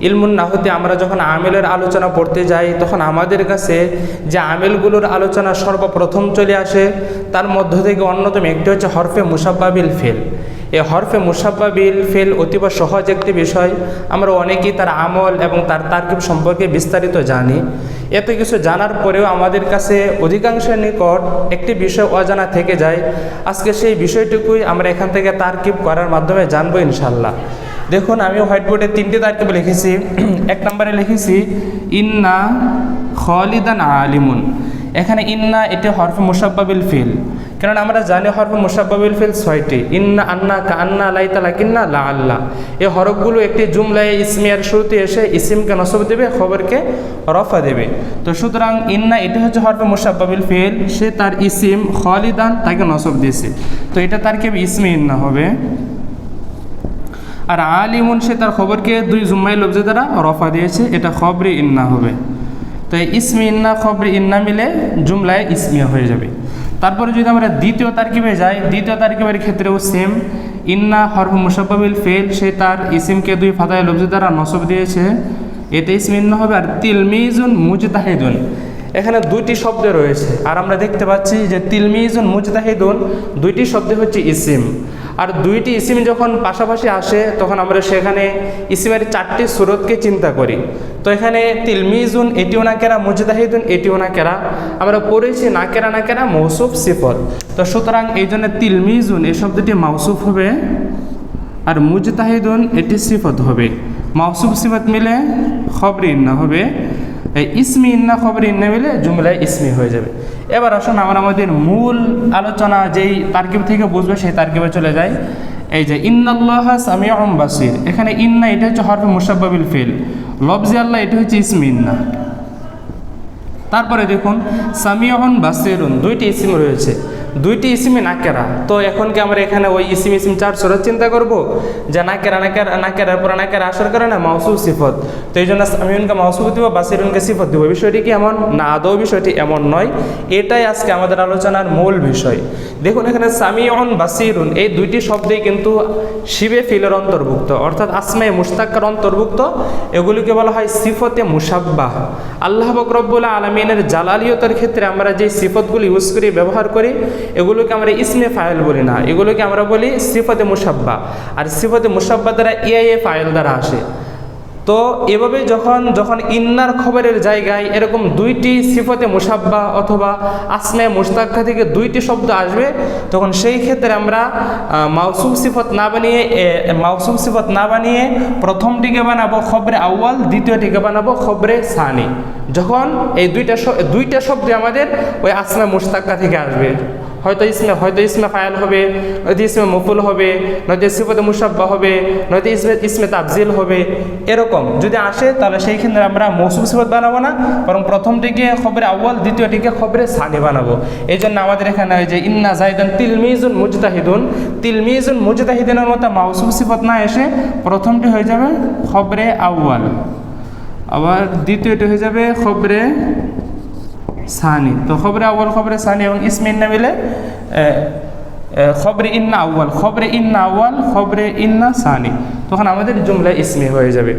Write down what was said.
ইলমুন নাহতে, আমরা যখন আমেলের আলোচনা পড়তে যাই, তখন আমাদের কাছে যে আমেলগুলোর আলোচনা সর্বপ্রথম চলে আসে, তার মধ্য থেকে অন্যতম একটি হচ্ছে হরফে মুসাব্বাবিল ফেল। এই হরফে মুসাব্বাবিল ফেল অতীব সহজ একটি বিষয়। আমরা অনেকেই তার আমল এবং তার তার্কিব সম্পর্কে বিস্তারিত জানি। এত কিছু জানার পরেও আমাদের কাছে অধিকাংশের নিকট একটি বিষয় অজানা থেকে যায়। আজকে সেই বিষয়টুকুই আমরা এখান থেকে তার্কিব করার মাধ্যমে জানব ইনশাল্লাহ দেখুন, আমি হোয়াইট বোর্ডে তিনটি তার্কিব লিখেছি। এক নম্বরে লিখেছি, ইন্না খলিদান আলিমুন। এখানে ইন্না, এটি হরফ মুসাব্বাবিল ফিল। কারণ আমরা জানি হরফ মুসাব্বাবিল ফিল ছয়টি। ইন্না আন্না কা আন্না আলাই তালা কিন্না লা আল্লাহ এই হরফগুলো একটি জুমলায় ইসমিয়ার শুরুতে এসে ইসিমকে নসব দেবে, খবরকে রফা দেবে। তো সুতরাং ইন্না, এটি হচ্ছে হরফ মুসাব্বাবিল ফিল। সে তার ইসিম খলিদান তাকে নসব দিয়েছে। তো এটা তার কে ইসমি ইন্না হবে। আর আলিমুন, সে তার খবরকে দুই জুম্মাই লফজে দ্বারা রফা দিয়েছে। এটা খবরে ইন্না হবে। তো এই ইসমি ইন্না, খবরে ইন্না মিলে জুমলায় ইসমিয়া হয়ে যাবে। তারপরে যদি আমরা দ্বিতীয় তারকিবে যাই, দ্বিতীয় তারকিবের ক্ষেত্রেও সেম ইন্না হরফ মুসাব্বাবিল ফেল সে তার ইসিমকে দুই ফাতায় লফজে দ্বারা নসব দিয়েছে। এতে ইসমি ইন্না হবে। আর তিলমিজুন মুজতাহিদুন। এখানে দুইটি শব্দ রয়েছে। আর আমরা দেখতে পাচ্ছি যে তিলমিজুন মুজতাহিদুন, দুইটি শব্দ হচ্ছে ইসিম। আর দুইটি ইসিম যখন পাশাপাশি আসে, তখন আমরা সেখানে ইসিমের চারটি সুরতকে চিন্তা করি। তো এখানে তিলমিজুন, এটিও না কেরা, মুজতাহিদুন, এটিও না কেরা, আমরা পড়েছি না কেরা না কেরা, মৌসুফ সিফত। তো সুতরাং এই জন্য তিলমিজুন, এই শব্দটি মাউসুফ হবে আর মুজতাহিদুন, এটি সিফত হবে। মাউসুফ সিফত মিলে খবরি ইন্না হবে। এই ইসমি ইন্না খবর ইন্না মিলে জুমলায় ইসমি হয়ে যাবে। এবার আসুন আমরা আমাদের মূল আলোচনা যেই তারকিব থেকে বুঝবে, সেই তারকিবে চলে যাই। এই যে, ইন্নাল্লাহ সামিউম বাসির। এখানে ইন্না এটা হচ্ছে হরফে মুসাব্বাবিল ফিল। লফজি আল্লাহ এটা হচ্ছে ইসমি ইন্না। তারপরে দেখুন সামিয়ন বাসিরুন দুইটি ইসিম রয়েছে। দুইটি ইসিমে নাকেরা। তো এখন কি আমরা এখানে ওই ইসিম ইসিম চার সরত চিন্তা করব? যে নাকেরা নাকেরা নাকেরার পরে নাকেরা আসার কারণে মাউসু সিফত। তো এই জন্য সামিউনকে মাউসু দিব বাসিরুনকে সিফত দিব। বিষয়টি কি এমন? না, আদৌ বিষয়টি এমন নয়। এটাই আজকে আমাদের আলোচনার মূল বিষয়। দেখুন, এখানে সামিয়ন বাসিরুন এই দুইটি শব্দেই কিন্তু শিবে ফিলের অন্তর্ভুক্ত। অর্থাৎ আসমায় মুস্তাক্কার অন্তর্ভুক্ত। এগুলিকে বলা হয় সিফতে মুসাব্বাহ। আল্লাহ বকরব্বুল্লাহ আলমিনের জালালিয়তার ক্ষেত্রে আমরা যে সিফতগুলি ইউজ করি, ব্যবহার করি, এগুলোকে আমরা ইসমে ফায়েল বলি না। এগুলোকে আমরা বলি সিফতে মুসাব্বা। আর সিফতে মুসাব্বা দ্বারা এআইএ ফায়েল দ্বারা আসে। তো এভাবে যখন যখন ইন্নার খবরের জায়গায় এরকম দুইটি সিফতে মুসাব্বা অথবা আসমে মুস্তাক্কা থেকে দুইটি শব্দ আসবে, তখন সেই ক্ষেত্রে আমরা মাউসুম সিফত না বানিয়ে মাউসুম সিফত না বানিয়ে প্রথমটিকে বানাবো খবরে আউয়াল, দ্বিতীয়টিকে বানাবো খবরে সানি। যখন এই দুইটা দুইটা শব্দ আমাদের ওই আসমে মুস্তাক্কা থেকে আসবে। হয়তো ইসমে হয়তো ইসমে ফায়াল হবে নয়তো ইসমে মফুল হবে, নয়তো সিফতে মুসাব্বা হবে, নয়তো ইসমে ইসমে তাবজিল হবে, এরকম। যদি আসে, তাহলে সেই ক্ষেত্রে আমরা মৌসুম সিফত বানাবো না, বরং প্রথমটিকে খবরে আউ্বাল দ্বিতীয়টিকে খবরে সানি বানাবো। এই জন্য আমাদের এখানে ওই যে ইন্না জাইদান তিলমিজুন মুজতাহিদুন। তিলমিজুন মুজতাহিদিনের মতো মাউসুম সিফত না এসে প্রথমটি হয়ে যাবে খবরে আউ্বাল আবার দ্বিতীয়টি হয়ে যাবে খবরে সানি। তো খবরে আউ্বাল খবরে সানি এবং ইসমিন মিলে খবরে ইন্না আউ্বাল খবরে ইন্না আউ্বাল খবরে ইন্না সানি। তখন আমাদের জুমলা ইসমি হয়ে যাবে।